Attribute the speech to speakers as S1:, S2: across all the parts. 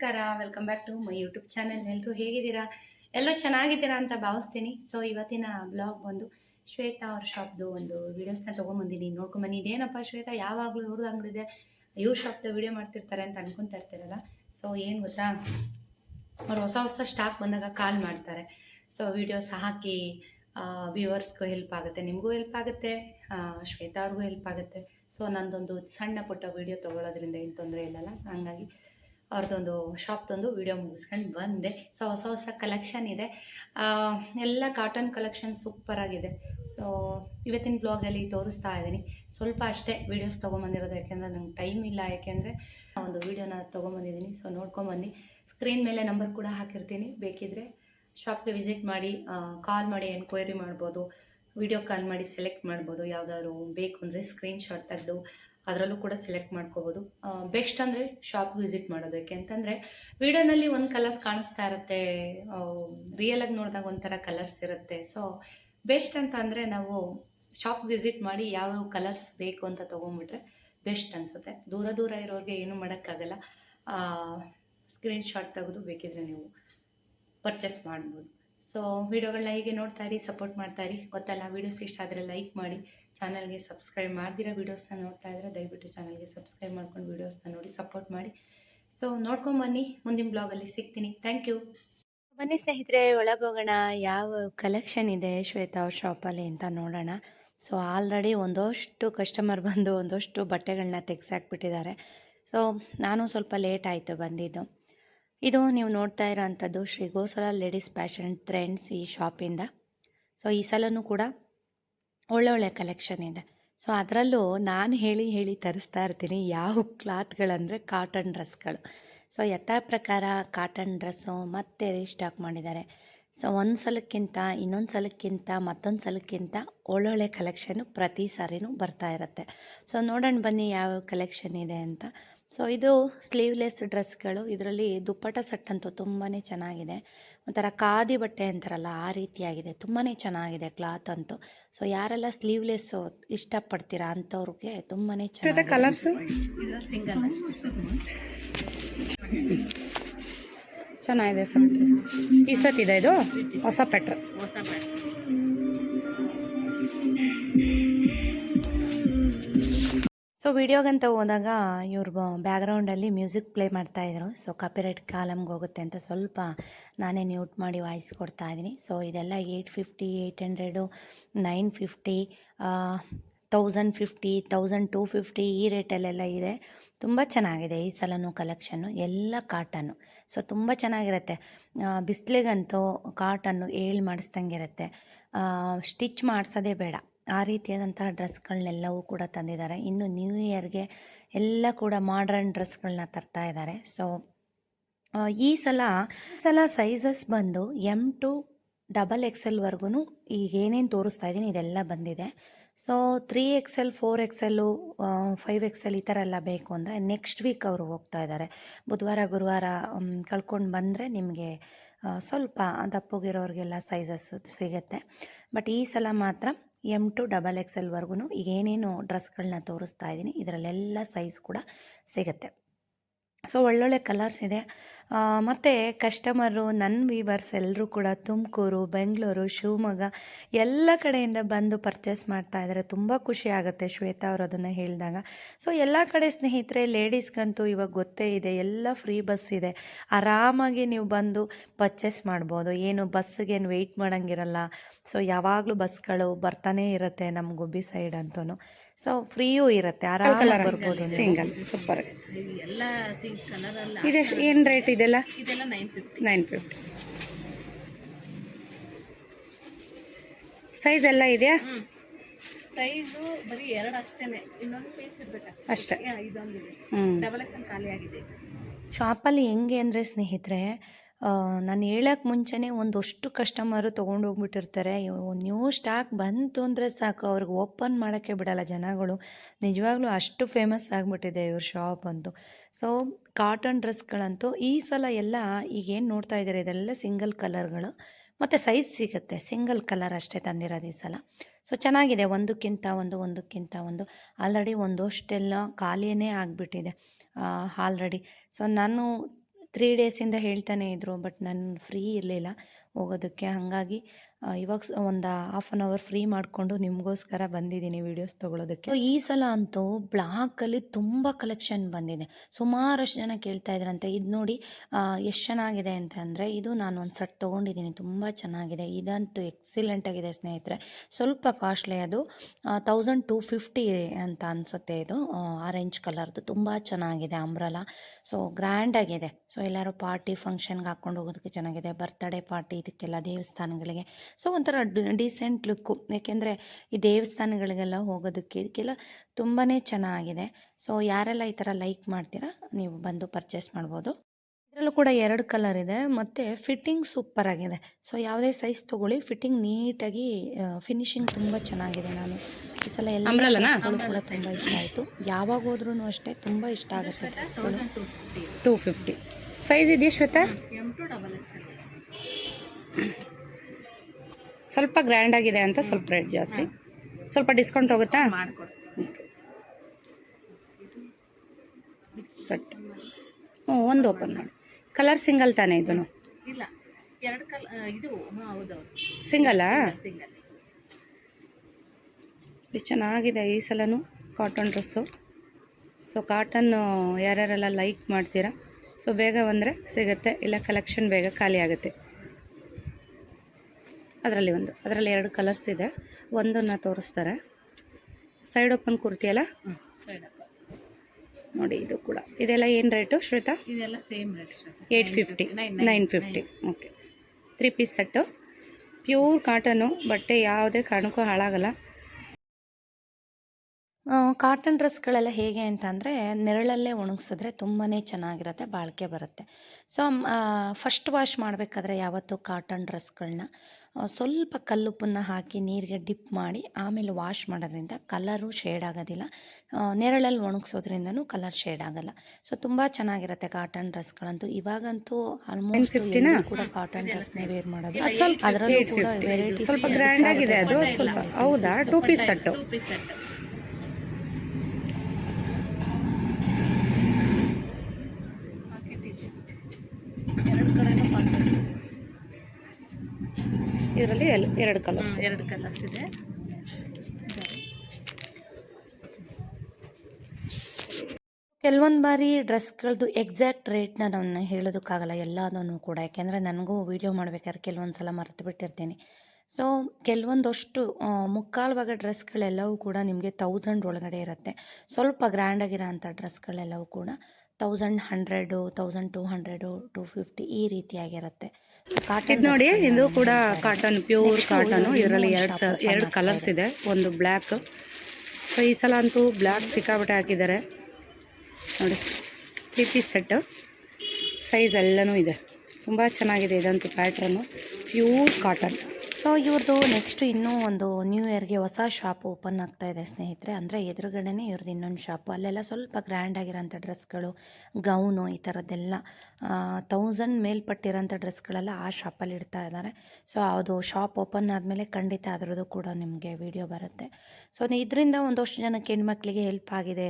S1: ನಮಸ್ಕಾರ welcome back to my YouTube channel ಎಲ್ಲರೂ ಹೇಗಿದ್ದೀರಾ? ಎಲ್ಲೋ ಚೆನ್ನಾಗಿದ್ದೀರಾ ಅಂತ ಭಾವಿಸ್ತೀನಿ. ಸೊ ಇವತ್ತಿನ ಬ್ಲಾಗ್ ಬಂದು ಶ್ವೇತಾ ಅವ್ರ ಶಾಪ್ದು ಒಂದು ವೀಡಿಯೋಸ್ನ ತೊಗೊಂಬಂದಿನಿ. ನೋಡ್ಕೊಂಬನ್ನಿ ಇದೇನಪ್ಪ ಶ್ವೇತಾ? ಯಾವಾಗಲೂ ಇವ್ರದ್ದು ಅಂಗಡಿದೆ. ಇವ್ರ ಶಾಪ್ದು ವೀಡಿಯೋ ಮಾಡ್ತಿರ್ತಾರೆ ಅಂತ ಅನ್ಕೊಂತಾ ಇರ್ತೀರಲ್ಲ. ಸೊ ಏನು ಗೊತ್ತಾ? ಅವ್ರು ಹೊಸ ಹೊಸ ಸ್ಟಾಕ್ ಬಂದಾಗ ಕಾಲ್ ಮಾಡ್ತಾರೆ. ಸೊ ವೀಡಿಯೋಸ್ ಹಾಕಿ ವ್ಯೂವರ್ಸ್ಗೂ ಹೆಲ್ಪ್ ಆಗುತ್ತೆ. ನಿಮಗೂ ಹೆಲ್ಪ್ ಆಗುತ್ತೆ. ಶ್ವೇತಾ ಅವ್ರಿಗೂ ಹೆಲ್ಪ್ ಆಗುತ್ತೆ. ಸೊ ನಂದೊಂದು ಸಣ್ಣ ಪುಟ್ಟ ವೀಡಿಯೋ ತೊಗೊಳೋದ್ರಿಂದ ಏನು ತೊಂದರೆ ಇಲ್ಲಲ್ಲ? ಸೊ ಹಂಗಾಗಿ ಅವ್ರದ್ದೊಂದು ಶಾಪ್ದೊಂದು ವೀಡಿಯೋ ಮುಗಿಸ್ಕೊಂಡು ಬಂದೆ. ಸೊ ಹೊಸ ಹೊಸ ಕಲೆಕ್ಷನ್ ಇದೆ. ಎಲ್ಲ ಕಾಟನ್ ಕಲೆಕ್ಷನ್ ಸೂಪರ್ ಆಗಿದೆ. ಸೊ ಇವತ್ತಿನ ಬ್ಲಾಗಲ್ಲಿ ತೋರಿಸ್ತಾ ಇದ್ದೀನಿ. ಸ್ವಲ್ಪ ಅಷ್ಟೇ ವೀಡಿಯೋಸ್ ತೊಗೊಂಬಂದಿರೋದು, ಯಾಕೆಂದರೆ ನಂಗೆ ಟೈಮ್ ಇಲ್ಲ. ಯಾಕೆಂದರೆ ಒಂದು ವೀಡಿಯೋನ ತೊಗೊಂಬಂದಿದ್ದೀನಿ. ಸೊ ನೋಡ್ಕೊಂಬಂದು ಸ್ಕ್ರೀನ್ ಮೇಲೆ ನಂಬರ್ ಕೂಡ ಹಾಕಿರ್ತೀನಿ. ಬೇಕಿದ್ದರೆ ಶಾಪ್ಗೆ ವಿಸಿಟ್ ಮಾಡಿ ಕಾಲ್ ಮಾಡಿ ಎನ್ಕ್ವೈರಿ ಮಾಡ್ಬೋದು. ವಿಡಿಯೋ ಕಾಲ್ ಮಾಡಿ ಸೆಲೆಕ್ಟ್ ಮಾಡ್ಬೋದು. ಯಾವುದಾದ್ರು ಬೇಕು ಅಂದರೆ ಸ್ಕ್ರೀನ್ಶಾಟ್ ತೆಗೆದು ಅದರಲ್ಲೂ ಕೂಡ ಸೆಲೆಕ್ಟ್ ಮಾಡ್ಕೋಬೋದು. ಬೆಸ್ಟ್ ಅಂದರೆ ಶಾಪ್ ವಿಸಿಟ್ ಮಾಡೋದಕ್ಕೆ. ಅಂತಂದರೆ ವಿಡಿಯೋನಲ್ಲಿ ಒಂದು ಕಲರ್ ಕಾಣಿಸ್ತಾ ಇರುತ್ತೆ ರಿಯಲಾಗಿ ನೋಡಿದಾಗ ಒಂಥರ ಕಲರ್ಸ್ ಇರುತ್ತೆ. ಸೊ ಬೆಸ್ಟ್ ಅಂತ ಅಂದರೆ ನಾವು ಶಾಪ್ ವಿಸಿಟ್ ಮಾಡಿ ಯಾವ್ಯಾವ ಕಲರ್ಸ್ ಬೇಕು ಅಂತ ತೊಗೊಂಬಿಟ್ರೆ ಬೆಸ್ಟ್ ಅನಿಸುತ್ತೆ. ದೂರ ದೂರ ಇರೋರಿಗೆ ಏನೂ ಮಾಡೋಕ್ಕಾಗಲ್ಲ. ಸ್ಕ್ರೀನ್ಶಾಟ್ ತೆಗೆದು ಬೇಕಿದ್ರೆ ನೀವು ಪರ್ಚೇಸ್ ಮಾಡ್ಬೋದು. ಸೊ ವಿಡಿಯೋಗಳನ್ನ ಹೀಗೆ ನೋಡ್ತಾ ಇರಿ ಸಪೋರ್ಟ್ ಮಾಡ್ತಾ ಇರಿ, ಗೊತ್ತಲ್ಲ ವೀಡಿಯೋಸ್ ಇಷ್ಟ ಆದರೆ ಲೈಕ್ ಮಾಡಿ ಚಾನಲ್ಗೆ ಸಬ್ಸ್ಕ್ರೈಬ್ ಮಾಡ್ದಿರೋ ವೀಡಿಯೋಸ್ನ ನೋಡ್ತಾ ಇದ್ರೆ ದಯವಿಟ್ಟು ಚಾನಲ್ಗೆ ಸಬ್ಸ್ಕ್ರೈಬ್ ಮಾಡ್ಕೊಂಡು ವೀಡಿಯೋಸ್ನ ನೋಡಿ ಸಪೋರ್ಟ್ ಮಾಡಿ. ಸೊ ನೋಡ್ಕೊಂಬನ್ನಿ ಮುಂದಿನ ಬ್ಲಾಗಲ್ಲಿ ಸಿಗ್ತೀನಿ. ಥ್ಯಾಂಕ್ ಯು ಬನ್ನಿ ಸ್ನೇಹಿತರೆ, ಒಳಗೋಗೋಣ. ಯಾವ ಕಲೆಕ್ಷನ್ ಇದೆ ಶ್ವೇತಾ ಅವ್ರ ಶಾಪಲ್ಲಿ ಅಂತ ನೋಡೋಣ. ಸೊ ಆಲ್ರೆಡಿ ಒಂದಷ್ಟು ಕಸ್ಟಮರ್ ಬಂದು ಒಂದಷ್ಟು ಬಟ್ಟೆಗಳನ್ನ ತೆಗ್ಸಾಕ್ಬಿಟ್ಟಿದ್ದಾರೆ. ಸೊ ನಾನು ಸ್ವಲ್ಪ ಲೇಟ್ ಆಯಿತು ಬಂದಿದ್ದು. ಇದು ನೀವು ನೋಡ್ತಾ ಇರೋವಂಥದ್ದು Shri Gosala ladies fashion trends ಈ ಶಾಪಿಂದ. ಸೊ ಈ ಸಲನೂ ಕೂಡ ಒಳ್ಳೊಳ್ಳೆ ಕಲೆಕ್ಷನ್ ಇದೆ. ಸೊ ಅದರಲ್ಲೂ ನಾನು ಹೇಳಿ ಹೇಳಿ ತರಿಸ್ತಾ ಇರ್ತೀನಿ ಯಾವ ಕ್ಲಾತ್ಗಳಂದರೆ ಕಾಟನ್ ಡ್ರೆಸ್ಗಳು ಸೊ ಯಥಾ ಪ್ರಕಾರ ಕಾಟನ್ ಡ್ರೆಸ್ಸು ಮತ್ತೆ ರೀಸ್ಟಾಕ್ ಮಾಡಿದ್ದಾರೆ. ಸೊ ಒಂದು ಸಲಕ್ಕಿಂತ ಇನ್ನೊಂದು ಸಲಕ್ಕಿಂತ ಮತ್ತೊಂದು ಸಲಕ್ಕಿಂತ ಒಳ್ಳೊಳ್ಳೆ ಕಲೆಕ್ಷನು ಪ್ರತಿ ಸಾರಿನೂ ಬರ್ತಾ ಇರುತ್ತೆ. ಸೊ ನೋಡೋಣ ಬನ್ನಿ ಯಾವ ಕಲೆಕ್ಷನ್ ಇದೆ ಅಂತ. ಸೊ ಇದು ಸ್ಲೀವ್ಲೆಸ್ ಡ್ರೆಸ್ಗಳು ಇದರಲ್ಲಿ ದುಪ್ಪಟ ಸೆಟ್ ಅಂತೂ ತುಂಬಾ ಚೆನ್ನಾಗಿದೆ. ಒಂಥರ ಖಾದಿ ಬಟ್ಟೆ ಅಂತಾರಲ್ಲ ಆ ರೀತಿಯಾಗಿದೆ. ತುಂಬಾ ಚೆನ್ನಾಗಿದೆ ಕ್ಲಾತ್ ಅಂತೂ. ಸೊ ಯಾರೆಲ್ಲ ಸ್ಲೀವ್ಲೆಸ್ ಇಷ್ಟಪಡ್ತೀರಾ ಅಂಥವ್ರಿಗೆ ತುಂಬಾ ಚೆನ್ನಾಗಿದೆ. ಕಲರ್ಸು
S2: ಸಿಂಗಲ್ ಅಷ್ಟೇ
S1: ಚೆನ್ನಾಗಿದೆ ಸ್ವಲ್ಪ ಈ ಸತ್ತಿದೆ ಇದು ಹೊಸ ಪೆಟ್ರ್
S2: ಹೊಸ ಬ್ಯಾಟ್
S1: ವಿಡಿಯೋಗಂತ ಹೋದಾಗ ಇವ್ರು ಬ್ಯಾಕ್ಗ್ರೌಂಡಲ್ಲಿ ಮ್ಯೂಸಿಕ್ ಪ್ಲೇ ಮಾಡ್ತಾಯಿದ್ರು ಸೊ ಕಾಪಿರೈಟ್ ಕಾಲಮ್ಗೆ ಹೋಗುತ್ತೆ ಅಂತ ಸ್ವಲ್ಪ ನಾನೇ ನ್ಯೂಟ್ ಮಾಡಿ ವಾಯ್ಸ್ ಕೊಡ್ತಾ ಇದ್ದೀನಿ. ಸೊ ಇದೆಲ್ಲ eight fifty eight hundred nine fifty thousand fifty thousand two fifty ಈ ರೇಟಲ್ಲೆಲ್ಲ ಇದೆ. ತುಂಬ ಚೆನ್ನಾಗಿದೆ ಈ ಸಲನೂ ಕಲೆಕ್ಷನ್ನು ಎಲ್ಲ ಕಾಟನ್ನು ಸೊ ತುಂಬ ಚೆನ್ನಾಗಿರುತ್ತೆ. ಬಿಸಿಲಿಗಂತೂ ಕಾಟನ್ನು ಏಳು ಮಾಡಿಸ್ದಂಗೆ ಇರುತ್ತೆ ಸ್ಟಿಚ್ ಮಾಡಿಸೋದೇ ಬೇಡ. ಆ ರೀತಿಯಾದಂತಹ ಡ್ರೆಸ್ಗಳನ್ನೆಲ್ಲವೂ ಕೂಡ ತಂದಿದ್ದಾರೆ. ಇನ್ನು ನ್ಯೂ ಇಯರ್ಗೆ ಎಲ್ಲ ಕೂಡ ಮಾಡ್ರನ್ ಡ್ರೆಸ್ಗಳನ್ನ ತರ್ತಾ ಇದ್ದಾರೆ. ಸೊ ಈ ಸಲ ಸಲ ಸೈಜಸ್ ಬಂದು ಎಂ ಟು ಡಬಲ್ ಎಕ್ಸೆಲ್ವರೆಗೂ ಈಗ ಏನೇನು ತೋರಿಸ್ತಾ ಇದ್ದೀನಿ ಇದೆಲ್ಲ ಬಂದಿದೆ. So three XL four XL five XL ಈ ಥರ ಎಲ್ಲ ಬೇಕು ಅಂದರೆ ನೆಕ್ಸ್ಟ್ ವೀಕ್ ಅವರು ಹೋಗ್ತಾ ಇದ್ದಾರೆ. ಬುಧವಾರ, ಗುರುವಾರ ಕಳ್ಕೊಂಡು ಬಂದರೆ ನಿಮಗೆ ಸ್ವಲ್ಪ ದಪ್ಪಗಿರೋರಿಗೆಲ್ಲ ಸೈಜಸ್ ಸಿಗುತ್ತೆ. ಬಟ್ ಈ ಸಲ ಮಾತ್ರ ಎಂ ಟು ಡಬಲ್ ಎಕ್ಸ್ ಎಲ್ವರೆಗೂ ಈಗ ಏನೇನು ಡ್ರೆಸ್ಗಳನ್ನ ತೋರಿಸ್ತಾ ಇದ್ದೀನಿ ಇದರಲ್ಲೆಲ್ಲ ಸೈಜ್ ಕೂಡ ಸಿಗುತ್ತೆ. ಸೊ ಒಳ್ಳೊಳ್ಳೆ ಕಲರ್ಸ್ ಇದೆ. ಮತ್ತು ಕಸ್ಟಮರು ನನ್ನ ವೀವರ್ಸ್ ಎಲ್ಲರೂ ಕೂಡ ತುಮಕೂರು ಬೆಂಗಳೂರು ಶಿವಮೊಗ್ಗ ಎಲ್ಲ ಕಡೆಯಿಂದ ಬಂದು ಪರ್ಚೇಸ್ ಮಾಡ್ತಾ ಇದ್ದಾರೆ ತುಂಬ ಖುಷಿ ಆಗುತ್ತೆ ಶ್ವೇತಾ ಅವರು ಅದನ್ನು ಹೇಳಿದಾಗ ಸೊ ಎಲ್ಲ ಕಡೆ ಸ್ನೇಹಿತರೆ ಲೇಡೀಸ್ಗಂತೂ ಇವಾಗ ಗೊತ್ತೇ ಇದೆ ಎಲ್ಲ ಫ್ರೀ ಬಸ್ ಇದೆ ಆರಾಮಾಗಿ ನೀವು ಬಂದು ಪರ್ಚೇಸ್ ಮಾಡ್ಬೋದು ಏನು ಬಸ್ಸಿಗೇನು ವೆಯ್ಟ್ ಮಾಡೋಂಗಿರಲ್ಲ ಸೊ ಯಾವಾಗಲೂ ಬಸ್ಗಳು ಬರ್ತಾನೇ ಇರುತ್ತೆ ನಮ್ಮ ಗುಬ್ಬಿ ಸೈಡ್ ಅಂತೂ ಸೊ ಫ್ರೀಯೂ ಇರುತ್ತೆ ಆರಾಮಾಗಿ ಬರ್ಬೋದು ಸಿಂಗಲ್ ಸೂಪರ್
S2: ಎಲ್ಲ
S1: ಏನು ರೇಟ್ ಇದೆಲ್ಲ?
S2: ಇದೆಲ್ಲ nine fifty.
S1: Nine fifty. Size ಎಲ್ಲ ಇದೆಯಾ?
S2: ಸೈಜು ಬರೀ ಎರಡು ಅಷ್ಟೇನೆ. ಇನ್ನೊಂದು ಪೀಸ್ ಇರಬೇಕು
S1: ಅಷ್ಟೇ.
S2: ಇದೊಂದಿದೆ. ಡಬಲ್ ಎಕ್ಸ್ ಖಾಲಿ ಆಗಿದೆ.
S1: ಶಾಪಲ್ಲಿ ಹೆಂಗೆ ಅಂದರೆ ಸ್ನೇಹಿತರೆ ನಾನು ಹೇಳೋಕ್ಕೆ ಮುಂಚೆನೇ ಒಂದಷ್ಟು ಕಸ್ಟಮರು ತೊಗೊಂಡೋಗ್ಬಿಟ್ಟಿರ್ತಾರೆ. ನ್ಯೂ ಸ್ಟಾಕ್ ಬಂತು ಅಂದರೆ ಸಾಕು, ಅವ್ರಿಗೆ ಓಪನ್ ಮಾಡೋಕ್ಕೆ ಬಿಡಲ್ಲ ಜನಗಳು. ನಿಜವಾಗ್ಲೂ ಅಷ್ಟು ಫೇಮಸ್ ಆಗಿಬಿಟ್ಟಿದೆ ಇವ್ರ ಶಾಪ್ ಅಂತೂ. ಸೊ ಕಾಟನ್ ಡ್ರೆಸ್ಗಳಂತೂ ಈ ಸಲ ಎಲ್ಲ ಈಗೇನು ನೋಡ್ತಾ ಇದ್ದಾರೆ, ಇದೆಲ್ಲ ಸಿಂಗಲ್ ಕಲರ್ಗಳು ಮತ್ತು ಸೈಜ್ ಸಿಗುತ್ತೆ ಸಿಂಗಲ್ ಕಲರ್ ಅಷ್ಟೇ ತಂದಿರೋದು ಈ ಸಲ. ಸೊ ಚೆನ್ನಾಗಿದೆ, ಒಂದಕ್ಕಿಂತ ಒಂದು ಒಂದಕ್ಕಿಂತ ಒಂದು. ಆಲ್ರೆಡಿ ಒಂದಷ್ಟೆಲ್ಲ ಖಾಲಿಯೇ ಆಗಿಬಿಟ್ಟಿದೆ ಆಲ್ರೆಡಿ ಸೊ ನಾನು ತ್ರೀ ಡೇಸಿಂದ ಹೇಳ್ತಾನೆ ಇದ್ದರು ಬಟ್ ನಾನು ಫ್ರೀ ಇರಲಿಲ್ಲ. ಹೋಗೋದಕ್ಕೆ. ಹಾಗಾಗಿ ಇವಾಗ ಒಂದು ಹಾಫ್ ಆನ್ ಅವರ್ ಫ್ರೀ ಮಾಡಿಕೊಂಡು ನಿಮಗೋಸ್ಕರ ಬಂದಿದ್ದೀನಿ ವೀಡಿಯೋಸ್ ತೊಗೊಳೋದಕ್ಕೆ. ಈ ಸಲ ಅಂತೂ ಬ್ಲಾಕಲ್ಲಿ ತುಂಬ ಕಲೆಕ್ಷನ್ ಬಂದಿದೆ. ಸುಮಾರಷ್ಟು ಜನ ಕೇಳ್ತಾ ಇದ್ರಂತೆ, ಇದು ನೋಡಿ ಎಷ್ಟು ಚೆನ್ನಾಗಿದೆ ಅಂತ ಅಂದರೆ, ಇದು ನಾನು ಒಂದು ಸೆಟ್ ತೊಗೊಂಡಿದ್ದೀನಿ, ತುಂಬ ಚೆನ್ನಾಗಿದೆ. ಇದಂತೂ ಎಕ್ಸಿಲೆಂಟ್ ಆಗಿದೆ ಸ್ನೇಹಿತರೆ. ಸ್ವಲ್ಪ ಕಾಸ್ಟ್ಲಿ ಅದು ತೌಸಂಡ್ ಟು ಫಿಫ್ಟಿ ಅಂತ ಅನಿಸುತ್ತೆ ಇದು. ಆರೆಂಜ್ ಕಲರ್ದು ತುಂಬ ಚೆನ್ನಾಗಿದೆ ಅಂಬ್ರಲ ಸೊ ಗ್ರ್ಯಾಂಡಾಗಿದೆ ಸೊ ಎಲ್ಲರೂ ಪಾರ್ಟಿ ಫಂಕ್ಷನ್ಗೆ ಹಾಕ್ಕೊಂಡು ಹೋಗೋದಕ್ಕೆ ಚೆನ್ನಾಗಿದೆ. ಬರ್ತ್ಡೇ ಪಾರ್ಟಿ ಇದಕ್ಕೆಲ್ಲ ದೇವಸ್ಥಾನಗಳಿಗೆ. ಸೊ ಒಂಥರ ಡಿಸೆಂಟ್ ಲುಕ್ಕು ಯಾಕೆಂದರೆ ಈ ದೇವಸ್ಥಾನಗಳಿಗೆಲ್ಲ ಹೋಗೋದಕ್ಕೆ ಇದಕ್ಕೆಲ್ಲ ತುಂಬಾ ಚೆನ್ನಾಗಿದೆ. ಸೊ ಯಾರೆಲ್ಲ ಈ ಥರ ಲೈಕ್ ಮಾಡ್ತೀರಾ ನೀವು ಬಂದು ಪರ್ಚೇಸ್ ಮಾಡ್ಬೋದು. ಇದರಲ್ಲೂ ಕೂಡ ಎರಡು ಕಲರ್ ಇದೆ ಮತ್ತು ಫಿಟ್ಟಿಂಗ್ ಸೂಪರ್ ಆಗಿದೆ. ಸೊ ಯಾವುದೇ ಸೈಜ್ ತೊಗೊಳ್ಳಿ ಫಿಟ್ಟಿಂಗ್ ನೀಟಾಗಿ ಫಿನಿಶಿಂಗ್ ತುಂಬ ಚೆನ್ನಾಗಿದೆ ನಾನು. ಈ ಸಲ ಎಲ್ಲ? ಕೂಡ ತುಂಬ ಇಷ್ಟ ಆಯಿತು. ಯಾವಾಗ ಹೋದ್ರೂ ಅಷ್ಟೇ ತುಂಬ ಇಷ್ಟ ಆಗುತ್ತೆ
S2: ಟೂ ಫಿಫ್ಟಿ
S3: ಸೈಜ್ ಇದೆಯಾ ಶ್ವೇತಾ? ಸ್ವಲ್ಪ ಗ್ರ್ಯಾಂಡ್ ಆಗಿದೆ ಅಂತ ಸ್ವಲ್ಪ ರೇಟ್ ಜಾಸ್ತಿ. ಸ್ವಲ್ಪ ಡಿಸ್ಕೌಂಟ್ ಹೋಗುತ್ತಾ? ಸೆಟ್. ಹ್ಞೂ ಒಂದು ಓಪನ್ ಮಾಡಿ. ಕಲರ್ ಸಿಂಗಲ್ ತಾನೇ ಇದನ್ನು
S2: ಇಲ್ಲ ಎರಡು ಕಲ್ ಇದು
S3: ಸಿಂಗಲ್ಲಾ
S2: ಸಿಂಗಲ್
S3: ಇದು ಚೆನ್ನಾಗಿದೆ ಈ ಸಲನೂ ಕಾಟನ್ ಡ್ರೆಸ್ಸು ಸೊ ಕಾಟನ್ ಯಾರ್ಯಾರೆಲ್ಲ ಲೈಕ್ ಮಾಡ್ತೀರಾ? ಸೊ ಬೇಗ ಬಂದರೆ ಸಿಗುತ್ತೆ. ಇಲ್ಲ ಕಲೆಕ್ಷನ್ ಬೇಗ ಖಾಲಿ ಆಗುತ್ತೆ. ಅದರಲ್ಲಿ ಒಂದು ಅದರಲ್ಲಿ ಎರಡು ಕಲರ್ಸ್ ಇದೆ. ಒಂದನ್ನು ತೋರಿಸ್ತಾರೆ. ಸೈಡ್ ಓಪನ್
S2: ಕುರ್ತಿಯಲ್ಲ
S3: ನೋಡಿ ಇದು ಕೂಡ. ಇದೆಲ್ಲ ಏನು ರೇಟು ಶ್ವೇತಾ?
S2: ಇದೆಲ್ಲ same rate
S3: eight fifty
S2: nine
S3: fifty okay three piece set pure cotton ಬಟ್ಟೆ ಯಾವುದೇ ಕಾರಣಕ್ಕೂ ಹಾಳಾಗಲ್ಲ.
S1: ಕಾಟನ್ ಡ್ರೆಸ್ಗಳೆಲ್ಲ ಹೇಗೆ ಅಂತಂದರೆ ನೆರಳಲ್ಲೇ ಒಣಗಿಸಿದ್ರೆ ತುಂಬಾ ಚೆನ್ನಾಗಿರುತ್ತೆ ಬಾಳಿಕೆ ಬರುತ್ತೆ. ಸೊ ಫಸ್ಟ್ ವಾಶ್ ಮಾಡಬೇಕಾದ್ರೆ ಯಾವತ್ತೂ ಕಾಟನ್ ಡ್ರೆಸ್ಗಳನ್ನ ಸ್ವಲ್ಪ ಕಲ್ಲುಪ್ಪನ್ನು ಹಾಕಿ ನೀರಿಗೆ ಡಿಪ್ ಮಾಡಿ ಆಮೇಲೆ ವಾಶ್ ಮಾಡೋದ್ರಿಂದ ಕಲರು ಶೇಡ್ ಆಗೋದಿಲ್ಲ. ನೆರಳಲ್ಲಿ ಒಣಗಿಸೋದ್ರಿಂದನೂ ಕಲರ್ ಶೇಡ್ ಆಗಲ್ಲ. ಸೊ ತುಂಬ ಚೆನ್ನಾಗಿರುತ್ತೆ ಕಾಟನ್ ಡ್ರೆಸ್ಗಳಂತೂ ಇವಾಗಂತೂ ಆಲ್ಮೋಸ್ಟ್ ಕೂಡ ಕಾಟನ್ ಡ್ರೆಸ್ನೇ ವೇರ್ ಮಾಡೋದು.
S3: ಸ್ವಲ್ಪ
S1: ಅದರಲ್ಲೂ ಕೂಡ ವೆರೈಟಿ
S3: ಸ್ವಲ್ಪ ಗ್ರ್ಯಾಂಡ್ ಆಗಿದೆ ಅದು ಸ್ವಲ್ಪ ಹೌದಾ? Two piece set
S2: two piece set ಎರಡು ಕಡೆನೂ ಪಾಕೆಟ್
S3: ಇದರಲ್ಲಿ ಎರಡು ಕಲರ್ಸ್
S2: ಎರಡು ಕಲರ್ಸ್ ಇದೆ.
S1: ಕೆಲವೊಂದು ಬಾರಿ ಡ್ರೆಸ್ಗಳದ್ದು ಎಕ್ಸಾಕ್ಟ್ ರೇಟ್ನ ನಾನು ಹೇಳೋದಕ್ಕಾಗಲ್ಲ ಎಲ್ಲದನ್ನು ಕೂಡ. ಯಾಕೆಂದರೆ ನನಗೂ ವೀಡಿಯೋ ಮಾಡಬೇಕಾದ್ರೆ ಕೆಲವೊಂದು ಸಲ ಮರೆತು ಬಿಟ್ಟಿರ್ತೀನಿ. ಸೊ ಕೆಲವೊಂದಷ್ಟು ಮುಕ್ಕಾಲು ಭಾಗ ಡ್ರೆಸ್ಗಳೆಲ್ಲವೂ ಕೂಡ ನಿಮಗೆ ತೌಸಂಡ್ ಒಳಗಡೆ ಇರುತ್ತೆ. ಸ್ವಲ್ಪ ಗ್ರ್ಯಾಂಡಾಗಿರೋ ಅಂಥ ಡ್ರೆಸ್ಗಳೆಲ್ಲವೂ ಕೂಡ thousand hundred thousand two hundred two fifty ಈ ರೀತಿಯಾಗಿರುತ್ತೆ.
S3: ಇದು ನೋಡಿ ಇದು ಕೂಡ ಕಾಟನ್ ಪ್ಯೂರ್ ಕಾಟನ್ ಇದರಲ್ಲಿ ಎರಡು ಸ ಎರಡು ಕಲರ್ಸ್
S1: ಇದೆ.
S3: ಇದೆ. ಒಂದು ಬ್ಲ್ಯಾಕ್ ಸೊ ಈ ಸಲ ಅಂತೂ ಬ್ಲ್ಯಾಕ್ ಸಿಕ್ಕಾಬಿಟ್ಟೆ ಹಾಕಿದ್ದಾರೆ. ನೋಡಿ ತ್ರೀ ಪೀಸ್ ಸೆಟ್ ಸೈಜ್ ಎಲ್ಲನೂ ಇದೆ. ತುಂಬ ಚೆನ್ನಾಗಿದೆ ಇದಂತೂ ಪ್ಯಾಟ್ರನ್ನು ಪ್ಯೂರ್ ಕಾಟನ್
S1: ಸೊ ಇವ್ರದ್ದು ನೆಕ್ಸ್ಟ್ ಇನ್ನೂ ಒಂದು ನ್ಯೂ ಇಯರ್ಗೆ ಹೊಸ ಶಾಪ್ ಓಪನ್ ಆಗ್ತಾ ಇದೆ, ಸ್ನೇಹಿತರೆ. ಅಂದರೆ ಎದುರುಗಡೆನೇ ಇವ್ರದ್ದು ಇನ್ನೊಂದು ಶಾಪು ಅಲ್ಲೆಲ್ಲ ಸ್ವಲ್ಪ ಗ್ರ್ಯಾಂಡ್ ಆಗಿರೋಂಥ ಡ್ರೆಸ್ಗಳು ಗೌನು ಈ ಥರದ್ದೆಲ್ಲ ತೌಸಂಡ್ ಮೇಲ್ಪಟ್ಟಿರೋಂಥ ಡ್ರೆಸ್ಗಳೆಲ್ಲ ಆ ಶಾಪಲ್ಲಿ ಇಡ್ತಾ ಇದ್ದಾರೆ. ಸೊ ಅದು ಶಾಪ್ ಓಪನ್ ಆದಮೇಲೆ ಖಂಡಿತ ಅದರದ್ದು ಕೂಡ ನಿಮಗೆ ವಿಡಿಯೋ ಬರುತ್ತೆ. ಸೊ ಇದರಿಂದ ಒಂದಷ್ಟು ಜನಕ್ಕೆ ಹೆಣ್ಮಕ್ಳಿಗೆ ಹೆಲ್ಪ್ ಆಗಿದೆ.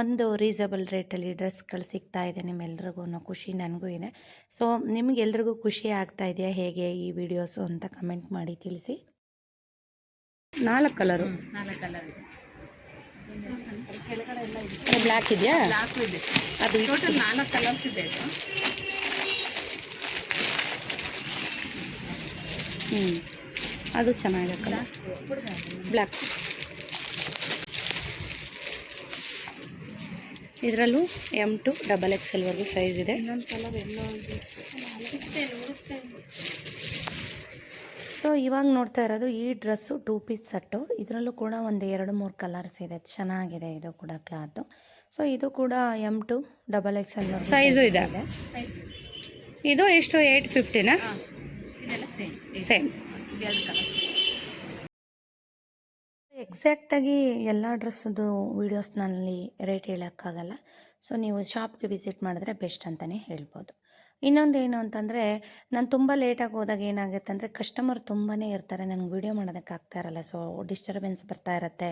S1: ಒಂದು ರೀಸನಬಲ್ ರೇಟಲ್ಲಿ ಡ್ರೆಸ್ಗಳು ಸಿಗ್ತಾ ಇದೆ ನಿಮ್ಮೆಲ್ರಿಗೂ ಖುಷಿ ನನಗೂ ಇದೆ. ಸೊ ನಿಮಗೆಲ್ರಿಗೂ ಖುಷಿ ಆಗ್ತಾ ಇದೆಯಾ? ಹೇಗೆ ಈ ವಿಡಿಯೋಸು ಅಂತ ಕಮೆಂಟ್ ಮಾಡಿ. ತಿಳಿಸಿ?
S3: ನಾಲ್ಕು ಕಲರು.
S2: ನಾಲ್ಕು ಕಲರ್ ಇದೆ. ಕೆಳಗಡೆ ಎಲ್ಲ ಇದೆ
S3: ಬ್ಲ್ಯಾಕ್ ಇದೆಯಾ?
S2: ಬ್ಲಾಕು ಇದೆ.
S3: ಅದು
S2: ಟೋಟಲ್ ನಾಲ್ಕು ಕಲರ್ಸ್ ಇದೆ ಇದು.
S3: ಹ್ಞೂ ಅದು ಚೆನ್ನಾಗಿದೆ ಕಲರ್. ಬ್ಲ್ಯಾಕ್. ಇದರಲ್ಲೂ ಎಂ ಟು ಡಬಲ್ ಎಕ್ಸ್ ಎಲ್ವರೆಗೂ ಸೈಜ್ ಇದೆ.
S2: ಇನ್ನೊಂದು ಕಲರ್ ಎಲ್ಲೋ ಇದೆ.
S1: ಸೊ ಇವಾಗ ನೋಡ್ತಾ ಇರೋದು ಈ ಡ್ರೆಸ್ಸು ಟೂ ಪೀಸ್ ಸೆಟ್ಟು. ಇದರಲ್ಲೂ ಕೂಡ ಒಂದು ಎರಡು ಮೂರು ಕಲರ್ಸ್ ಇದೆ. ಚೆನ್ನಾಗಿದೆ ಇದು ಕೂಡ ಕ್ಲಾತು. ಸೊ ಇದು ಕೂಡ M to double X L
S3: size ಇದೆ. ಇದು. ಎಷ್ಟು ಏಯ್ಟ್ ಫಿಫ್ಟಿನಾ?
S2: ಸೇಮ್
S3: ಸೇಮ್
S2: ಎರಡು ಕಲರ್ಸ್.
S1: ಎಕ್ಸಾಕ್ಟಾಗಿ ಎಲ್ಲ ಡ್ರೆಸ್ಸದು ವೀಡಿಯೋಸ್ನಲ್ಲಿ ರೇಟ್ ಹೇಳೋಕ್ಕಾಗಲ್ಲ. ಸೊ ನೀವು ಶಾಪ್ಗೆ ವಿಸಿಟ್ ಮಾಡಿದ್ರೆ ಬೆಸ್ಟ್ ಅಂತಲೇ ಹೇಳ್ಬೋದು. ಇನ್ನೊಂದು ಏನು ಅಂತಂದರೆ ನಾನು ತುಂಬ ಲೇಟಾಗಿ ಹೋದಾಗ ಏನಾಗುತ್ತೆ ಅಂದರೆ ಕಸ್ಟಮರ್ ತುಂಬಾ ಇರ್ತಾರೆ. ನನಗೆ ವಿಡಿಯೋ ಮಾಡೋದಕ್ಕೆ ಆಗ್ತಾ ಇರಲ್ಲ. ಸೊ ಡಿಸ್ಟರ್ಬೆನ್ಸ್ ಬರ್ತಾ ಇರುತ್ತೆ.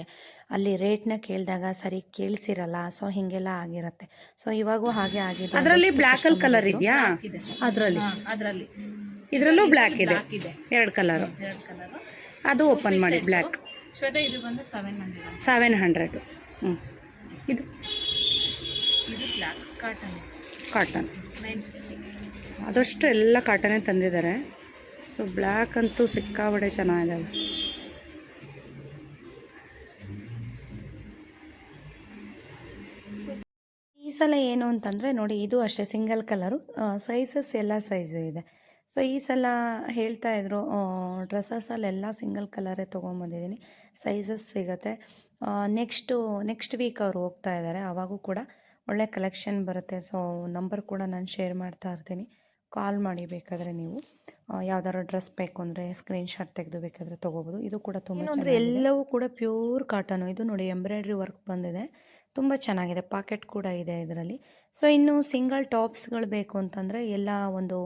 S1: ಅಲ್ಲಿ ರೇಟ್ನ ಕೇಳಿದಾಗ ಸರಿ ಕೇಳಿಸಿರಲ್ಲ. ಸೊ ಹೀಗೆಲ್ಲ ಆಗಿರುತ್ತೆ. ಸೊ ಇವಾಗೂ ಹಾಗೆ ಆಗಿದೆ.
S3: ಅದರಲ್ಲಿ ಬ್ಲ್ಯಾಕ್ ಅಲ್ಲಿ ಕಲರ್ ಇದೆಯಾ? ಅದರಲ್ಲಿ.
S2: ಅದರಲ್ಲಿ.
S3: ಇದರಲ್ಲೂ ಬ್ಲ್ಯಾಕ್ ಇದೆ.
S2: ಬ್ಲಾಕ್ ಇದೆ.
S3: ಎರಡು ಕಲರು ಅದು ಓಪನ್ ಮಾಡಿ ಬ್ಲ್ಯಾಕ್
S2: ಶ್ವೇತಾ ಇದು ಬಂದು ಸೆವೆನ್ ಹಂಡ್ರೆಡ್
S3: ಸೆವೆನ್ ಹಂಡ್ರೆಡು ಹ್ಞೂ ಇದು?
S2: ಇದು ಬ್ಲ್ಯಾಕ್ ಕಾಟನ್
S3: ಕಾಟನ್
S2: ನೈನ್
S3: ಆದಷ್ಟು ಎಲ್ಲ ಕಾಟನೇ ತಂದಿದ್ದಾರೆ. ಸೊ ಬ್ಲ್ಯಾಕ್ ಅಂತೂ ಸಿಕ್ಕಾಬಡೆ ಚೆನ್ನಾಗಿದ್ದಾವೆ
S1: ಈ ಸಲ ಏನು ಅಂತಂದರೆ ನೋಡಿ, ಇದು ಅಷ್ಟೇ ಸಿಂಗಲ್ ಕಲರು ಸೈಜಸ್ ಎಲ್ಲ ಸೈಜು ಇದೆ. ಸೊ ಈ ಸಲ ಹೇಳ್ತಾ ಇದ್ರು ಡ್ರೆಸ್ಸಸಲ್ಲೆಲ್ಲ ಸಿಂಗಲ್ ಕಲರೇ ತೊಗೊಂಬಂದಿದ್ದೀನಿ ಸೈಜಸ್ ಸಿಗುತ್ತೆ. ನೆಕ್ಸ್ಟು ನೆಕ್ಸ್ಟ್ ವೀಕ್ ಅವರು ಹೋಗ್ತಾ ಇದ್ದಾರೆ ಆವಾಗೂ ಕೂಡ ಒಳ್ಳೆ ಕಲೆಕ್ಷನ್ ಬರುತ್ತೆ. ಸೊ ನಂಬರ್ ಕೂಡ ನಾನು ಶೇರ್ ಮಾಡ್ತಾ ಇರ್ತೀನಿ. ಕಾಲ್ ಮಾಡಿ ಬೇಕಾದರೆ ನೀವು ಯಾವ್ದಾದ್ರು ಡ್ರೆಸ್ ಬೇಕು ಅಂದರೆ ಸ್ಕ್ರೀನ್ಶಾಟ್ ತೆಗೆದು ಬೇಕಾದರೆ ತೊಗೋಬೋದು. ಇದು ಕೂಡ ತುಂಬ ಅಂದರೆ ಎಲ್ಲವೂ ಕೂಡ ಪ್ಯೂರ್ ಕಾಟನು ಇದು ನೋಡಿ ಎಂಬ್ರಾಯ್ಡ್ರಿ ವರ್ಕ್ ಬಂದಿದೆ. ತುಂಬ ಚೆನ್ನಾಗಿದೆ. ಪಾಕೆಟ್ ಕೂಡ ಇದೆ ಇದರಲ್ಲಿ. ಸೊ ಇನ್ನು ಸಿಂಗಲ್ ಟಾಪ್ಸ್ಗಳು ಬೇಕು ಅಂತಂದರೆ ಎಲ್ಲ ಒಂದು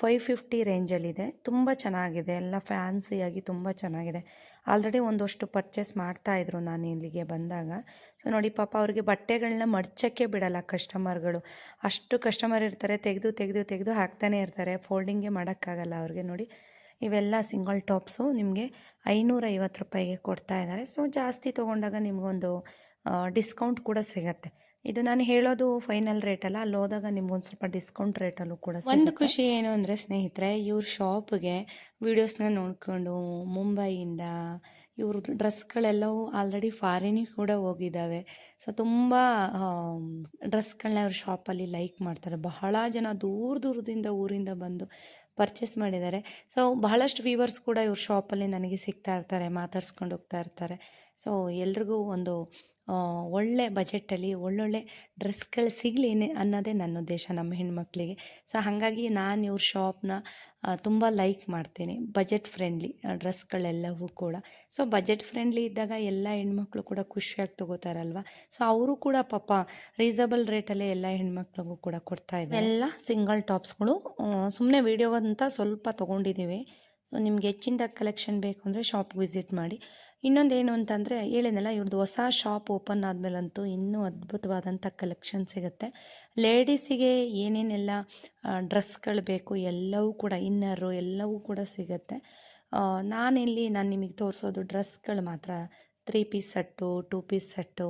S1: ಫೈವ್ ಫಿಫ್ಟಿ ರೇಂಜಲ್ಲಿದೆ ತುಂಬ ಚೆನ್ನಾಗಿದೆ. ಎಲ್ಲ ಫ್ಯಾನ್ಸಿಯಾಗಿ ತುಂಬ ಚೆನ್ನಾಗಿದೆ. ಆಲ್ರೆಡಿ ಒಂದಷ್ಟು ಪರ್ಚೇಸ್ ಮಾಡ್ತಾಯಿದ್ರು ನಾನು ಇಲ್ಲಿಗೆ ಬಂದಾಗ. ಸೊ ನೋಡಿ ಪಾಪ ಅವ್ರಿಗೆ ಬಟ್ಟೆಗಳನ್ನ ಮಡ್ಚಕ್ಕೆ ಬಿಡಲ್ಲ ಕಸ್ಟಮರ್ಗಳು ಅಷ್ಟು ಕಸ್ಟಮರ್ ಇರ್ತಾರೆ, ತೆಗೆದು ತೆಗೆದು ತೆಗೆದು ಹಾಕ್ತಾನೆ ಇರ್ತಾರೆ. ಫೋಲ್ಡಿಂಗೇ ಮಾಡೋಕ್ಕಾಗಲ್ಲ ಅವ್ರಿಗೆ ನೋಡಿ. ಇವೆಲ್ಲ ಸಿಂಗಲ್ ಟಾಪ್ಸು ನಿಮಗೆ ಐನೂರೈವತ್ತು ರೂಪಾಯಿಗೆ ಕೊಡ್ತಾ ಇದ್ದಾರೆ. ಸೊ ಜಾಸ್ತಿ ತೊಗೊಂಡಾಗ ನಿಮಗೊಂದು ಡಿಸ್ಕೌಂಟ್ ಕೂಡ ಸಿಗತ್ತೆ. ಇದು ನಾನು ಹೇಳೋದು ಫೈನಲ್ ರೇಟ್ ಅಲ್ಲ. ಅಲ್ಲಿ ಹೋದಾಗ ನಿಮ್ಗೊಂದು ಸ್ವಲ್ಪ ಡಿಸ್ಕೌಂಟ್ ರೇಟಲ್ಲೂ ಕೂಡ ಒಂದು ಖುಷಿ ಏನು ಅಂದರೆ ಸ್ನೇಹಿತರೆ, ಇವ್ರ ಶಾಪ್ಗೆ ವೀಡಿಯೋಸ್ನ ನೋಡಿಕೊಂಡು ಮುಂಬೈಯಿಂದ ಇವ್ರ ಡ್ರೆಸ್ಗಳೆಲ್ಲವೂ ಆಲ್ರೆಡಿ ಫಾರಿನಿಗೆ ಕೂಡ ಹೋಗಿದ್ದಾವೆ. ಸೊ ತುಂಬ ಡ್ರೆಸ್ಗಳನ್ನ ಅವ್ರ ಶಾಪಲ್ಲಿ ಲೈಕ್ ಮಾಡ್ತಾರೆ. ಬಹಳ ಜನ ದೂರ ದೂರದಿಂದ ಊರಿಂದ ಬಂದು ಪರ್ಚೇಸ್ ಮಾಡಿದ್ದಾರೆ. ಸೊ ಬಹಳಷ್ಟು ವ್ಯೂವರ್ಸ್ ಕೂಡ ಇವ್ರ ಶಾಪಲ್ಲಿ ನನಗೆ ಸಿಗ್ತಾ ಇರ್ತಾರೆ, ಮಾತಾಡ್ಸ್ಕೊಂಡು ಹೋಗ್ತಾ ಇರ್ತಾರೆ. ಸೊ ಎಲ್ರಿಗೂ ಒಂದು ಒಳ್ಳೆ ಬಜೆಟಲ್ಲಿ ಒಳ್ಳೊಳ್ಳೆ ಡ್ರೆಸ್ಗಳು ಸಿಗಲಿ ಅನ್ನೋದೇ ನನ್ನ ಉದ್ದೇಶ ನಮ್ಮ ಹೆಣ್ಮಕ್ಳಿಗೆ. ಸೊ ಹಾಗಾಗಿ ನಾನು ಇವ್ರ ಶಾಪ್ನ ತುಂಬ ಲೈಕ್ ಮಾಡ್ತೀನಿ. ಬಜೆಟ್ ಫ್ರೆಂಡ್ಲಿ ಡ್ರೆಸ್ಗಳೆಲ್ಲವೂ ಕೂಡ. ಸೊ ಬಜೆಟ್ ಫ್ರೆಂಡ್ಲಿ ಇದ್ದಾಗ ಎಲ್ಲ ಹೆಣ್ಮಕ್ಳು ಕೂಡ ಖುಷಿಯಾಗಿ ತಗೋತಾರಲ್ವ? ಸೊ ಅವರು ಕೂಡ ಪಾಪ ರೀಸನಬಲ್ ರೇಟಲ್ಲೇ ಎಲ್ಲ ಹೆಣ್ಮಕ್ಳಿಗೂ ಕೂಡ ಕೊಡ್ತಾ ಇದ್ದಾರೆ. ಎಲ್ಲ ಸಿಂಗಲ್ ಟಾಪ್ಸ್ಗಳು ಸುಮ್ಮನೆ ವಿಡಿಯೋ ಅಂತ ಸ್ವಲ್ಪ ತೊಗೊಂಡಿದ್ದೀವಿ ಸೊ ನಿಮ್ಗೆ ಹೆಚ್ಚಿನ ಕಲೆಕ್ಷನ್ ಬೇಕು ಅಂದರೆ ಶಾಪ್ಗೆ ವಿಸಿಟ್ ಮಾಡಿ. ಇನ್ನೊಂದೇನು ಅಂತಂದರೆ ಹೇಳಿದ್ನಲ್ಲ ಇವ್ರದ್ದು ಹೊಸ ಶಾಪ್ ಓಪನ್ ಆದಮೇಲಂತೂ ಇನ್ನೂ ಅದ್ಭುತವಾದಂಥ ಕಲೆಕ್ಷನ್ ಸಿಗುತ್ತೆ. ಲೇಡೀಸಿಗೆ ಏನೇನೆಲ್ಲ ಡ್ರೆಸ್ಗಳು ಬೇಕು, ಎಲ್ಲವೂ ಕೂಡ ಇನ್ನರು ಎಲ್ಲವೂ ಕೂಡ ಸಿಗುತ್ತೆ. ನಾನಿಲ್ಲಿ ನಾನು ನಿಮಗೆ ತೋರಿಸೋದು ಡ್ರೆಸ್ಗಳು ಮಾತ್ರ. Three piece set two piece set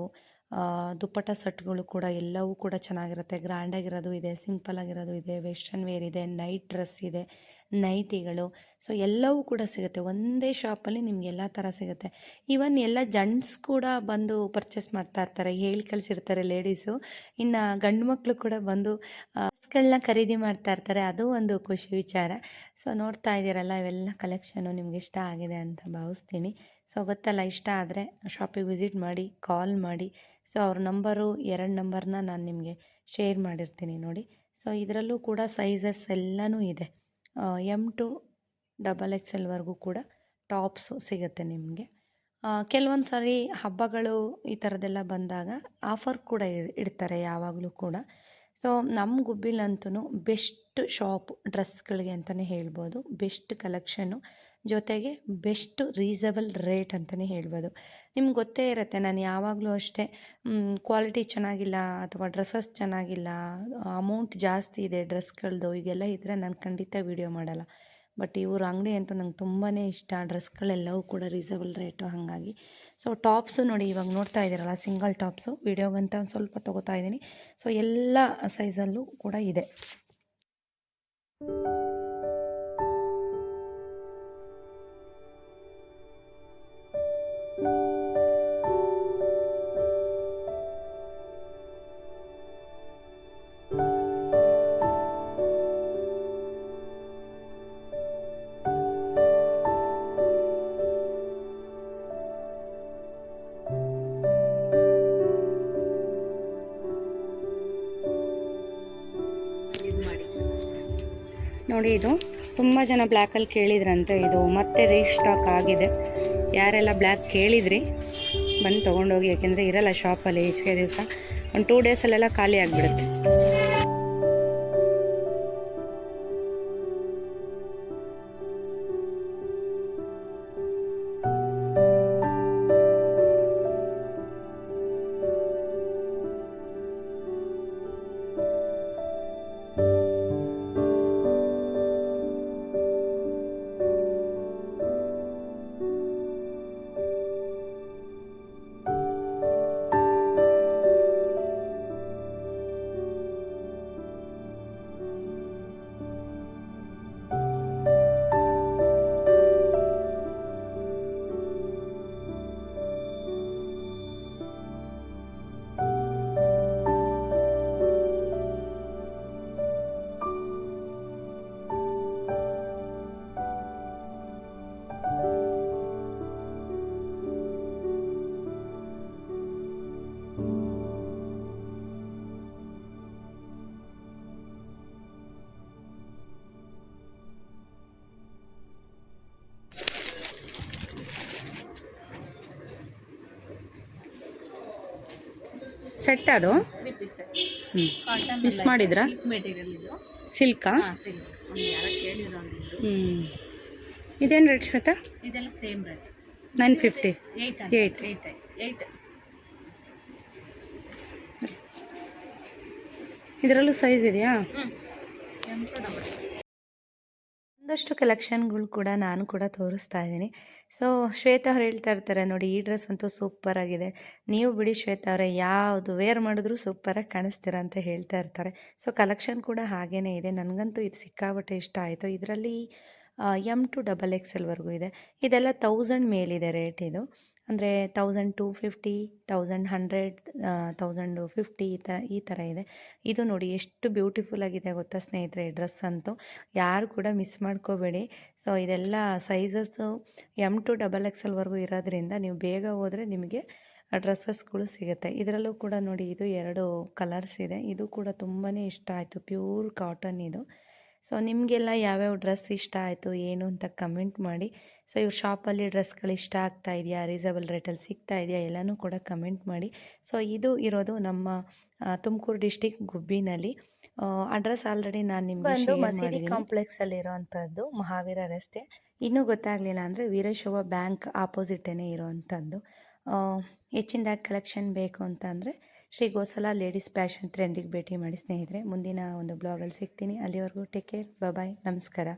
S1: dupatta ಸೆಟ್ಗಳು ಕೂಡ ಎಲ್ಲವೂ ಕೂಡ ಚೆನ್ನಾಗಿರುತ್ತೆ. ಗ್ರ್ಯಾಂಡಾಗಿರೋದು ಇದೆ, ಸಿಂಪಲ್ ಆಗಿರೋದು ಇದೆ, ವೆಸ್ಟರ್ನ್ ವೇರ್ ಇದೆ, ನೈಟ್ ಡ್ರೆಸ್ ಇದೆ, ನೈಟಿಗಳು. ಸೊ, ಎಲ್ಲವೂ ಕೂಡ ಸಿಗುತ್ತೆ. ಒಂದೇ ಶಾಪಲ್ಲಿ ನಿಮ್ಗೆ ಎಲ್ಲ ಥರ ಸಿಗುತ್ತೆ. ಈವನ್ ಎಲ್ಲ ಜೆಂಟ್ಸ್ ಕೂಡ ಬಂದು ಪರ್ಚೇಸ್ ಮಾಡ್ತಾ ಇರ್ತಾರೆ. ಹೇಳಿ ಕಳಿಸಿರ್ತಾರೆ ಲೇಡೀಸು. ಇನ್ನು ಗಂಡು ಮಕ್ಕಳು ಕೂಡ ಬಂದು ಡ್ರೆಸ್ಗಳನ್ನ ಖರೀದಿ ಮಾಡ್ತಾ ಇರ್ತಾರೆ. ಅದು ಒಂದು ಖುಷಿ ವಿಚಾರ. ಸೊ, ನೋಡ್ತಾ ಇದ್ದೀರಲ್ಲ, ಇವೆಲ್ಲ ಕಲೆಕ್ಷನು ನಿಮ್ಗೆ ಇಷ್ಟ ಆಗಿದೆ ಅಂತ ಭಾವಿಸ್ತೀನಿ. ಸೊ ಗೊತ್ತಲ್ಲ, ಇಷ್ಟ ಆದರೆ ಶಾಪಿಗೆ ವಿಸಿಟ್ ಮಾಡಿ ಕಾಲ್ ಮಾಡಿ. ಸೊ ಅವ್ರ ನಂಬರು ಎರಡು ನಂಬರ್ನ ನಾನು ನಿಮಗೆ ಶೇರ್ ಮಾಡಿರ್ತೀನಿ ನೋಡಿ. ಸೊ ಇದರಲ್ಲೂ ಕೂಡ ಸೈಜಸ್ ಎಲ್ಲನೂ ಇದೆ. ಎಂ ಟು ಡಬಲ್ ಎಕ್ಸ್ ಎಲ್ವರೆಗೂ ಕೂಡ ಟಾಪ್ಸು ಸಿಗುತ್ತೆ ನಿಮಗೆ. ಕೆಲವೊಂದು ಸಾರಿ ಹಬ್ಬಗಳು ಈ ಥರದ್ದೆಲ್ಲ ಬಂದಾಗ ಆಫರ್ ಕೂಡ ಇಡ್ತಾರೆ ಯಾವಾಗಲೂ ಕೂಡ. ಸೊ ನಮ್ಮ ಗುಬ್ಬಿಲಂತೂ ಬೆಸ್ಟ್ ಶಾಪ್ ಡ್ರೆಸ್ಗಳಿಗೆ ಅಂತಲೇ ಹೇಳ್ಬೋದು. ಬೆಸ್ಟ್ ಕಲೆಕ್ಷನ್ನು ಜೊತೆಗೆ ಬೆಸ್ಟ್ ರೀಸಬಲ್ ರೇಟ್ ಅಂತಲೇ ಹೇಳ್ಬೋದು. ನಿಮ್ಗೆ ಗೊತ್ತೇ ಇರುತ್ತೆ, ನಾನು ಯಾವಾಗಲೂ ಅಷ್ಟೇ ಕ್ವಾಲಿಟಿ ಚೆನ್ನಾಗಿಲ್ಲ ಅಥವಾ ಡ್ರೆಸ್ಸಸ್ ಚೆನ್ನಾಗಿಲ್ಲ, ಅಮೌಂಟ್ ಜಾಸ್ತಿ ಇದೆ ಡ್ರೆಸ್ಗಳದ್ದು ಈಗೆಲ್ಲ ಇದ್ದರೆ ನಾನು ಖಂಡಿತ ವೀಡಿಯೋ ಮಾಡಲ್ಲ. ಬಟ್ ಇವ್ರ ಅಂಗಡಿ ಅಂತೂ ನಂಗೆ ತುಂಬಾ ಇಷ್ಟ, ಡ್ರೆಸ್ಗಳೆಲ್ಲವೂ ಕೂಡ ರೀಸಬಲ್ ರೇಟು ಹಾಗಾಗಿ. ಸೊ, ಟಾಪ್ಸು ನೋಡಿ ಇವಾಗ ನೋಡ್ತಾ ಇದ್ದೀರಲ್ಲ, ಸಿಂಗಲ್ ಟಾಪ್ಸು, ವೀಡಿಯೋಗಂತ ಒಂದು ಸ್ವಲ್ಪ ತೊಗೋತಾ ಇದ್ದೀನಿ. ಸೊ, ಎಲ್ಲ ಸೈಜಲ್ಲೂ ಕೂಡ ಇದೆ.
S3: ನೋಡಿ ಇದು ತುಂಬ ಜನ ಬ್ಲ್ಯಾಕಲ್ಲಿ ಕೇಳಿದ್ರಂತೆ ಇದು. ಮತ್ತೆ ರೀಸ್ಟಾಕ್ ಆಗಿದೆ. ಯಾರೆಲ್ಲ ಬ್ಲ್ಯಾಕ್ ಕೇಳಿದ್ರಿ, ಬಂದು ತೊಗೊಂಡೋಗಿ, ಯಾಕೆಂದರೆ ಇರಲ್ಲ ಶಾಪಲ್ಲಿ ಹೆಚ್ಚಿಗೆ ದಿವಸ. ಒಂದು ಟೂ ಡೇಸಲ್ಲೆಲ್ಲ ಖಾಲಿ ಆಗಿಬಿಡುತ್ತೆ. ಸೆಟ್ ಅದು? ಮಿಸ್ ಮಾಡಿದ್ರ?
S2: ಸಿಲ್ಕ
S3: ಹ್ಞೂ ಇದೇನು ರೇಟ್ ಶ್ವೇತಾ?
S2: ಇದೆಲ್ಲ same rate
S3: nine fifty.
S2: Eight eight
S3: ಇದರಲ್ಲೂ ಸೈಜ್ ಇದೆಯಾ?
S1: ಒಂದಷ್ಟು ಕಲೆಕ್ಷನ್ಗಳು ಕೂಡ ನಾನು ಕೂಡ ತೋರಿಸ್ತಾ ಇದ್ದೀನಿ. ಸೊ, ಶ್ವೇತಾ ಅವ್ರು ಹೇಳ್ತಾ ಇರ್ತಾರೆ ನೋಡಿ, ಈ ಡ್ರೆಸ್ ಅಂತೂ ಸೂಪರ್ ಆಗಿದೆ. ನೀವು ಬಿಡಿ ಶ್ವೇತಾ ಅವರೇ, ಯಾವುದು ವೇರ್ ಮಾಡಿದ್ರೂ ಸೂಪರಾಗಿ ಕಾಣಿಸ್ತೀರ ಅಂತ ಹೇಳ್ತಾ ಇರ್ತಾರೆ. ಸೊ, ಕಲೆಕ್ಷನ್ ಕೂಡ ಹಾಗೇ ಇದೆ. ನನಗಂತೂ ಇದು ಸಿಕ್ಕಾಬಟ್ಟೆ ಇಷ್ಟ ಆಯಿತು. ಇದರಲ್ಲಿ ಎಂ ಟು ಡಬಲ್ ಎಕ್ಸ್ ಎಲ್ವರೆಗೂ ಇದೆ. ಇದೆಲ್ಲ ತೌಸಂಡ್ ಮೇಲಿದೆ ರೇಟ್ ಇದು. ಅಂದರೆ thousand two fifty thousand hundred thousand fifty ಈ ಥರ ಈ ಥರ ಇದೆ. ಇದು ನೋಡಿ ಎಷ್ಟು ಬ್ಯೂಟಿಫುಲ್ ಆಗಿದೆ ಗೊತ್ತಾ ಸ್ನೇಹಿತರೆ ಡ್ರೆಸ್ ಅಂತೂ. ಯಾರು ಕೂಡ ಮಿಸ್ ಮಾಡ್ಕೋಬೇಡಿ. ಸೊ ಇದೆಲ್ಲ ಸೈಜಸ್ಸು ಎಂ ಟು ಡಬಲ್ ಎಕ್ಸಲ್ವರೆಗೂ ಇರೋದ್ರಿಂದ ನೀವು ಬೇಗ ಹೋದರೆ ನಿಮಗೆ ಡ್ರೆಸ್ಸಸ್ಗಳು ಸಿಗುತ್ತೆ. ಇದರಲ್ಲೂ ಕೂಡ ನೋಡಿ ಇದು ಎರಡು ಕಲರ್ಸ್ ಇದೆ. ಇದು ಕೂಡ ತುಂಬಾ ಇಷ್ಟ ಆಯಿತು. ಪ್ಯೂರ್ ಕಾಟನ್ ಇದು. ಸೊ ನಿಮಗೆಲ್ಲ ಯಾವ್ಯಾವ ಡ್ರೆಸ್ ಇಷ್ಟ ಆಯಿತು ಏನು ಅಂತ ಕಮೆಂಟ್ ಮಾಡಿ. ಸೊ ಇವ್ರ ಶಾಪಲ್ಲಿ ಡ್ರೆಸ್ಗಳು ಇಷ್ಟ ಆಗ್ತಾ ಇದೆಯಾ ರೀಸನಬಲ್ ರೇಟಲ್ಲಿ ಸಿಗ್ತಾ ಇದೆಯಾ ಎಲ್ಲನೂ ಕೂಡ ಕಮೆಂಟ್ ಮಾಡಿ. ಸೊ ಇದು ಇರೋದು ನಮ್ಮ ತುಮಕೂರು ಡಿಸ್ಟಿಕ್ ಗುಬ್ಬಿನಲ್ಲಿ. ಅಡ್ರೆಸ್ ಆಲ್ರೆಡಿ ನಾನು ನಿಮಗೆ ಮಸೀದಿ ಕಾಂಪ್ಲೆಕ್ಸಲ್ಲಿ ಇರೋವಂಥದ್ದು ಮಹಾವೀರ ರಸ್ತೆ. ಇನ್ನೂ ಗೊತ್ತಾಗಲಿಲ್ಲ ಅಂದರೆ ವೀರಶೋಭ ಬ್ಯಾಂಕ್ ಆಪೋಸಿಟೇ ಇರೋವಂಥದ್ದು. ಹೆಚ್ಚಿನದಾಗಿ ಕಲೆಕ್ಷನ್ ಬೇಕು ಅಂತ ಅಂದರೆ ಶ್ರೀ ಗೋಸಲ ಲೇಡೀಸ್ ಫ್ಯಾಷನ್ ಟ್ರೆಂಡಿಗೆ ಭೇಟಿ ಮಾಡಿ ಸ್ನೇಹಿತರೆ, ಮುಂದಿನ ಒಂದು ಬ್ಲಾಗಲ್ಲಿ ಸಿಗ್ತೀನಿ. ಅಲ್ಲಿವರೆಗೂ ಟೇಕ್ ಕೇರ್ ಬಾಯ್ ನಮಸ್ಕಾರ.